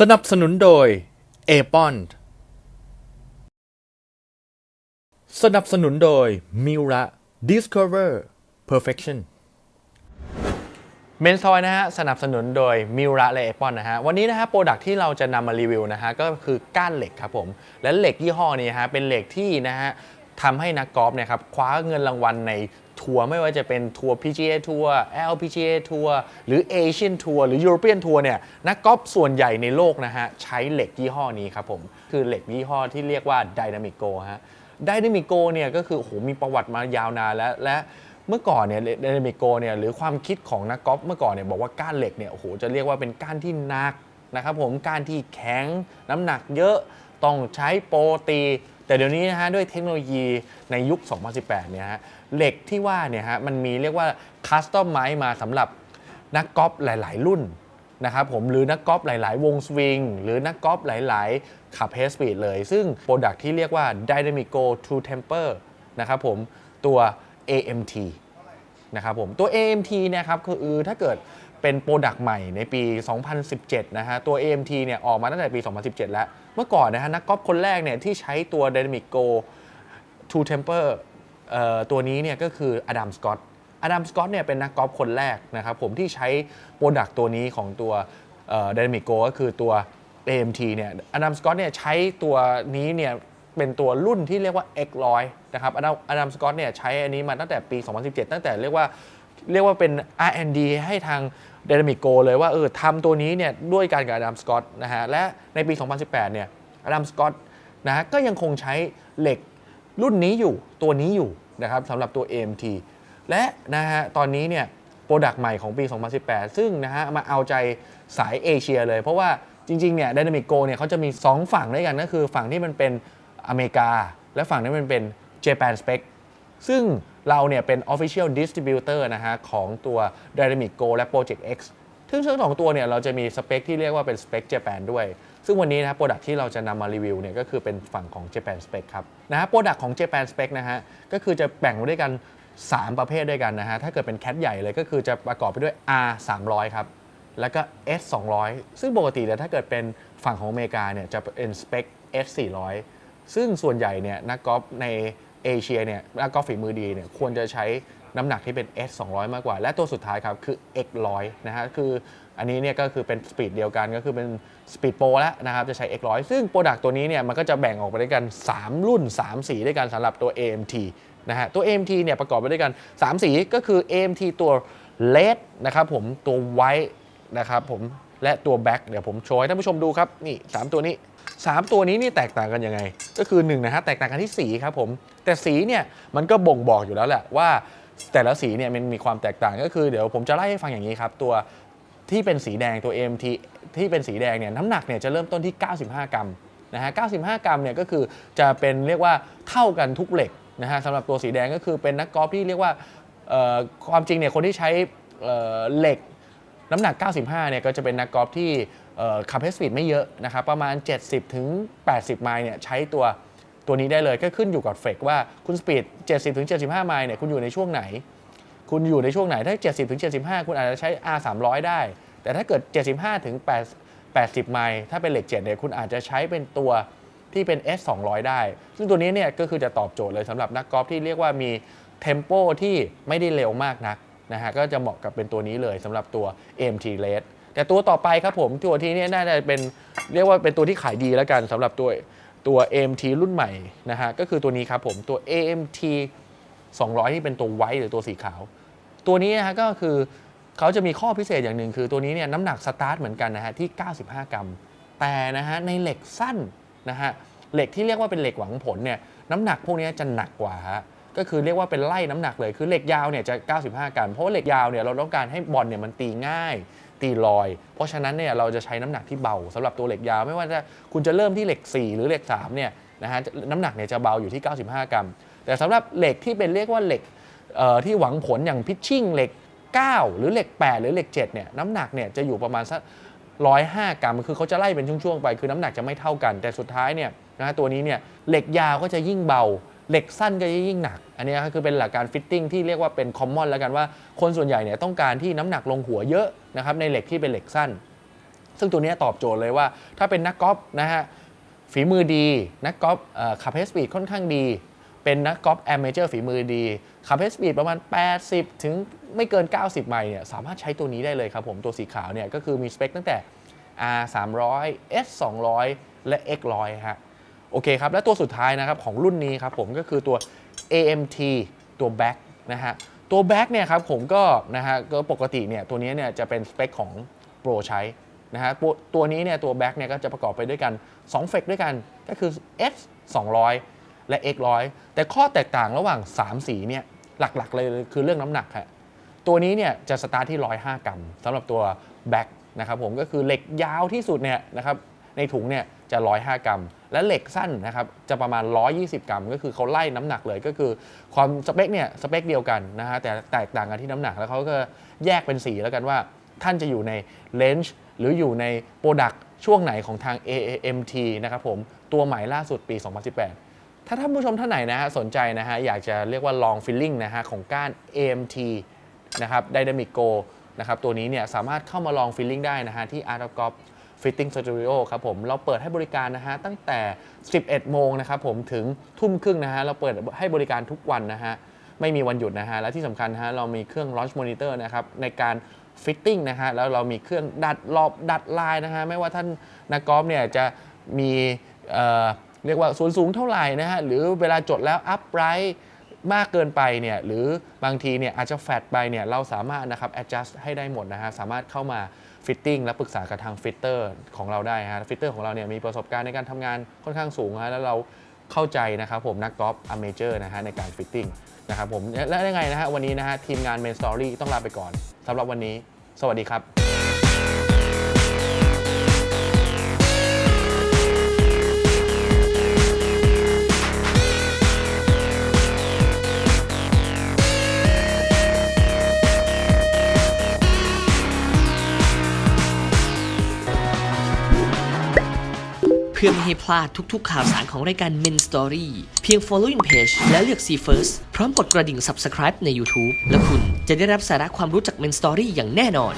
สนับสนุนโดย a p o n สนับสนุนโดย m i r a Discover Perfection เมนซอยนะฮะสนับสนุนโดยมิระและเอปอนนะฮะวันนี้นะฮะโปรดักที่เราจะนำมารีวิวนะฮะก็คือก้านเหล็กครับผม และเหล็กยี่ห้อนี้ฮะเป็นเหล็กที่นะฮะ ทำให้นักกอล์ฟเนี่ยครับคว้าเงินรางวัลในทัวร์ไม่ว่าจะเป็นทัวร์ PGA ทัวร์ LPGA ทัวร์หรือ Asian ทัวร์หรือ European ทัวร์เนี่ยนักกอล์ฟส่วนใหญ่ในโลกนะฮะใช้เหล็กยี่ห้อนี้ครับผม คือเหล็กยี่ห้อที่เรียกว่า Dynamico ฮะ Dynamico เนี่ยก็คือโอ้โหมีประวัติมายาวนานแล้วและเมื่อก่อนเนี่ยไดนามิโกเนี่ยหรือความคิดของนักกอล์ฟเมื่อก่อนเนี่ยบอกว่าก้านเหล็กเนี่ยโอ้โหจะเรียกว่าเป็นก้านที่หนักนะครับผมก้านที่แข็งน้ำหนักเยอะต้องใช้โปรตี แต่เดี๋ยวนี้นะฮะด้วยเทคโนโลยีในยุค 2018 เนี่ยฮะเหล็กที่ว่าเนี่ยฮะมันมีเรียกว่าคัสตอมไมมาสำหรับนักกอล์ฟหลาย ๆ รุ่นนะครับผมหรือนักกอล์ฟหลาย ๆ วงสวิงหรือนักกอล์ฟหลาย ๆ ขับเฮสปีดเลย ซึ่งโปรดักที่เรียกว่า Dynamico True Temper นะครับผมตัว AMT นะครับผมตัว AMT เนี่ยครับคือถ้าเกิดเป็นโปรดักต์ใหม่ในปี 2017 นะฮะตัว AMT เนี่ยออกมาตั้งแต่ปี 2017 แล้ว เมื่อก่อนนะฮะนักกอล์ฟคนแรกเนี่ยที่ใช้ตัว Dynamic Go True Temper เอ่อตัวนี้เนี่ยก็คืออดัมสกอตอดัมสกอตเนี่ยเป็นนักกอล์ฟคนแรกนะครับผมที่ใช้โปรดักต์ตัวนี้ของตัวเอ่อ Dynamic Go ก็คือตัว AMT เนี่ยอดัมสกอตเนี่ยใช้ตัวนี้เนี่ยเป็นตัวรุ่นที่เรียกว่า X100 นะครับอดัมอดัมสกอตเนี่ยใช้อันนี้มาตั้งแต่ปี 2017 ตั้งแต่เรียกว่าเรียกว่าเป็น R&D ให้ทาง Dynamic Go เลยว่าเออทำตัวนี้เนี่ยด้วยการกับอดัมสกอตนะฮะและในปี 2018 เนี่ยอดัมสกอตนะฮะก็ยังคงใช้เหล็กรุ่นนี้อยู่ตัวนี้อยู่นะครับสำหรับตัว AMT และนะฮะตอนนี้เนี่ยโปรดักต์ใหม่ของปี 2018 ซึ่งนะฮะมาเอาใจสายเอเชียเลย เพราะว่าจริงๆเนี่ย Dynamic Go เนี่ยเขาจะมี 2 ฝั่งด้วยกันก็คือฝั่งที่มันเป็นอเมริกา และฝั่งที่มันเป็น Japan Spec ซึ่ง เราเนี่ยเป็น Official Distributor นะฮะของตัว Dynamic Go และ Project X ซึ่งทั้งสองตัวเนี่ยเราจะมีสเปคที่เรียกว่าเป็นสเปค Japan ด้วย ซึ่งวันนี้นะครับโปรดักที่เราจะนำมารีวิวเนี่ยก็คือเป็นฝั่งของ Japan Spec ครับนะฮะโปรดักของ Japan Spec นะฮะก็คือจะแบ่งด้วยกัน 3 ประเภทด้วยกันนะฮะถ้าเกิดเป็นแคทใหญ่เลยก็คือจะประกอบไปด้วย R 300ครับแล้วก็ S 200ซึ่งปกติเนี่ยถ้าเกิดเป็นฝั่งของอเมริกาเนี่ยจะเป็นสเปค S 400ซึ่งส่วนใหญ่เนี่ยนักกอล์ฟใน เอเชียเนี่ยนักกอล์ฟฝีมือดีเนี่ยควรจะใช้น้ำหนักที่เป็น S 200 มากกว่า และตัวสุดท้ายครับ คือ X 100นะฮะคืออันนี้เนี่ยก็คือเป็นสปีดเดียวกันก็คือเป็นสปีดโปรแล้วนะครับ จะใช้ X 100ซึ่งโปรดักตัวนี้เนี่ยมันก็จะแบ่งออกไปด้วยกัน 3 รุ่น 3 สีด้วยกันสำหรับตัว AMT นะฮะตัว AMT เนี่ยประกอบไปด้วยกัน 3 สีก็คือ AMT ตัว Red นะครับผมตัว White นะครับผมและตัว Black เดี๋ยวผมโชว์ให้ท่านผู้ชมดูครับนี่สามตัวนี้ 3 ตัวนี้นี่แตกต่างกันยังไง ก็คือ1นะฮะแตกต่างกันที่สีครับผม แต่สีเนี่ยมันก็บ่งบอกอยู่แล้วแหละว่าแต่ละสีเนี่ยมันมีความแตกต่างก็คือเดี๋ยวผมจะไล่ให้ฟังอย่างนี้ครับ ตัวที่เป็นสีแดงตัว MT ที่เป็นสีแดงเนี่ยน้ำหนักเนี่ยจะเริ่มต้นที่ 95 กรัมนะฮะ 95 กรัมเนี่ยก็คือจะเป็นเรียกว่าเท่ากันทุกเหล็กนะฮะสำหรับตัวสีแดงก็คือเป็นนักกอล์ฟที่เรียกว่าความจริงเนี่ยคนที่ใช้เหล็กน้ำหนัก 95 เนี่ยก็จะเป็นนักกอล์ฟที่ขับเฮสปีดไม่เยอะนะครับประมาณ 70ถึง80 ไมล์เนี่ยใช้ตัว ตัวนี้ได้เลยก็ขึ้นอยู่กับเฟกว่าคุณสปีด 70ถึง75 ไมล์เนี่ยคุณอยู่ในช่วงไหน คุณอยู่ในช่วงไหนถ้า 70ถึง75 คุณอาจจะใช้ R 300ได้ แต่ถ้าเกิด 75ถึง8 80 ไมล์ถ้าเป็นเหล็ก7เนี่ยคุณอาจจะใช้เป็นตัวที่เป็น S 200ได้ ซึ่งตัวนี้เนี่ยก็คือจะตอบโจทย์เลยสำหรับนักกอล์ฟที่เรียกว่ามีเทมโปที่ไม่ได้เร็วมากนักนะฮะก็จะเหมาะกับเป็นตัวนี้เลยสำหรับตัว MT Red แต่ตัวต่อไปครับผมตัวที่นี่น่าจะเป็นเรียกว่าเป็นตัวที่ขายดีแล้วกันสำหรับตัว ตัว AMT รุ่นใหม่นะฮะก็คือตัวนี้ครับผมตัว AMT 200ที่เป็นตัวไวท์หรือตัวสีขาว ตัวนี้นะฮะก็คือเขาจะมีข้อพิเศษอย่างหนึ่งคือตัวนี้เนี่ยน้ำหนักสตาร์ทเหมือนกันนะฮะที่ 95 กรัม แต่นะฮะในเหล็กสั้นนะฮะเหล็กที่เรียกว่าเป็นเหล็กหวังผลเนี่ยน้ำหนักพวกนี้จะหนักกว่าฮะก็คือเรียกว่าเป็นไล่น้ำหนักเลยคือเหล็กยาวเนี่ยจะ 95 กรัมเพราะเหล็กยาวเนี่ยเราต้องการให้บอลเนี่ยมันตีง่าย ตีลอย เพราะฉะนั้นเนี่ยเราจะใช้น้ำหนักที่เบาสำหรับตัวเหล็กยาว ไม่ว่าจะคุณจะเริ่มที่เหล็ก 4 หรือเหล็ก3เนี่ยนะฮะน้ำหนักเนี่ยจะเบาอยู่ที่ 95 กรัม แต่สำหรับเหล็กที่เป็นเรียกว่าเหล็กที่หวังผลอย่างพิชชิ่งเหล็ก 9 หรือเหล็ก 8 หรือเหล็ก7เนี่ยน้ำหนักเนี่ยจะอยู่ประมาณสัก105กรัมคือเขาจะไล่เป็นช่วงๆไป คือน้ำหนักจะไม่เท่ากัน แต่สุดท้ายเนี่ยนะฮะตัวนี้เนี่ยเหล็กยาวก็จะยิ่งเบา เหล็กสั้นก็จะยิ่งหนัก อันนี้ก็คือเป็นหลักการฟิตติ้งที่เรียกว่าเป็นคอมมอนแล้วกันว่าคนส่วนใหญ่เนี่ยต้องการที่น้ำหนักลงหัวเยอะนะครับในเหล็กที่เป็นเหล็กสั้น ซึ่งตัวนี้ตอบโจทย์เลยว่า ถ้าเป็นนักกอล์ฟนะฮะฝีมือดีนักกอล์ฟขับเฮสปีดค่อนข้างดี เป็นนักกอล์ฟแอมเมเจอร์ฝีมือดีขับเฮสปีดประมาณ 80 ถึงไม่เกิน 90 ไมล์เนี่ยสามารถใช้ตัวนี้ได้เลยครับผมตัวสีขาวเนี่ยก็คือมีสเปคตั้งแต่ R 300 S 200และ X 100ฮะ โอเคครับ และตัวสุดท้ายนะครับของรุ่นนี้ครับผมก็คือตัว AMT ตัว Back นะฮะตัว Back เนี่ยครับผมก็นะฮะก็ปกติเนี่ยตัวนี้เนี่ยจะเป็นสเปคของ Pro ใช้นะฮะตัวตัวนี้เนี่ยตัว Back เนี่ยก็จะประกอบไปด้วยกัน2เฟกด้วยกันก็คือ S 200 และ X 100แต่ข้อแตกต่างระหว่าง 3 สีเนี่ยหลักๆเลยคือเรื่องน้ำหนักฮะตัวนี้เนี่ยจะสตาร์ทที่ 105 กรัมสำหรับตัวแบ็คนะครับผมก็คือเหล็กยาวที่สุดเนี่ยนะครับในถุงเนี่ย จะ 105 กรัม และเหล็กสั้นนะครับจะประมาณ 120 กรัม ก็คือเขาไล่น้ำหนักเลยก็คือ ความสเปคเนี่ยสเปคเดียวกันนะฮะแต่แตกต่างกันที่น้ำหนักแล้วเขาก็แยกเป็นสีแล้วกันว่าท่านจะอยู่ในเลนจ์หรืออยู่ในโปรดักช่วงไหนของทาง AMT นะครับผมตัวใหม่ล่าสุดปี 2018 ถ้าท่านผู้ชมท่านไหนนะฮะสนใจนะฮะอยากจะเรียกว่าลองฟิลลิ่งนะฮะของก้าน AMT นะครับ Dynamic Go นะครับตัวนี้เนี่ยสามารถเข้ามาลองฟิลลิ่งได้นะฮะที่ Art of Golf Fitting Studio ครับผมเราเปิดให้บริการนะฮะตั้งแต่ 11 โมงนะครับผมถึงทุ่มครึ่งนะฮะเราเปิดให้บริการทุกวันนะฮะไม่มีวันหยุดนะฮะและที่สำคัญนะฮะเรามีเครื่อง Launch Monitor นะครับในการฟิตติ้งนะฮะแล้วเรามีเครื่องดัดรอบดัดลายนะฮะไม่ว่าท่านนักกอล์ฟเนี่ยจะมีเอ่อเรียกว่าส่วนสูงเท่าไหร่นะฮะหรือเวลาจดแล้วอัพไรมากเกินไปเนี่ยหรือบางทีเนี่ยอาจจะแฟดไปเนี่ยเราสามารถนะครับ adjust ให้ได้หมดนะฮะสามารถเข้ามา ฟิตติ้งและปรึกษากับทางฟิตเตอร์ของเราได้ฮะฟิตเตอร์ของเราเนี่ยมีประสบการณ์ในการทำงานค่อนข้างสูงฮะแล้วเราเข้าใจนะครับผมนักกอล์ฟอเมเจอร์นะฮะในการฟิตติ้งนะครับผมและยังไงนะฮะวันนี้นะฮะทีมงานเมนสตอรี่ต้องลาไปก่อนสำหรับวันนี้ สวัสดีครับ พื่อไม่ให้พลาดทุกๆ ข่าวสารของรายการ Men Story เพียง following page และเลือก See First พร้อมกดกระดิ่ง subscribe ใน YouTube และคุณจะได้รับสาระความรู้จาก Men Story อย่างแน่นอน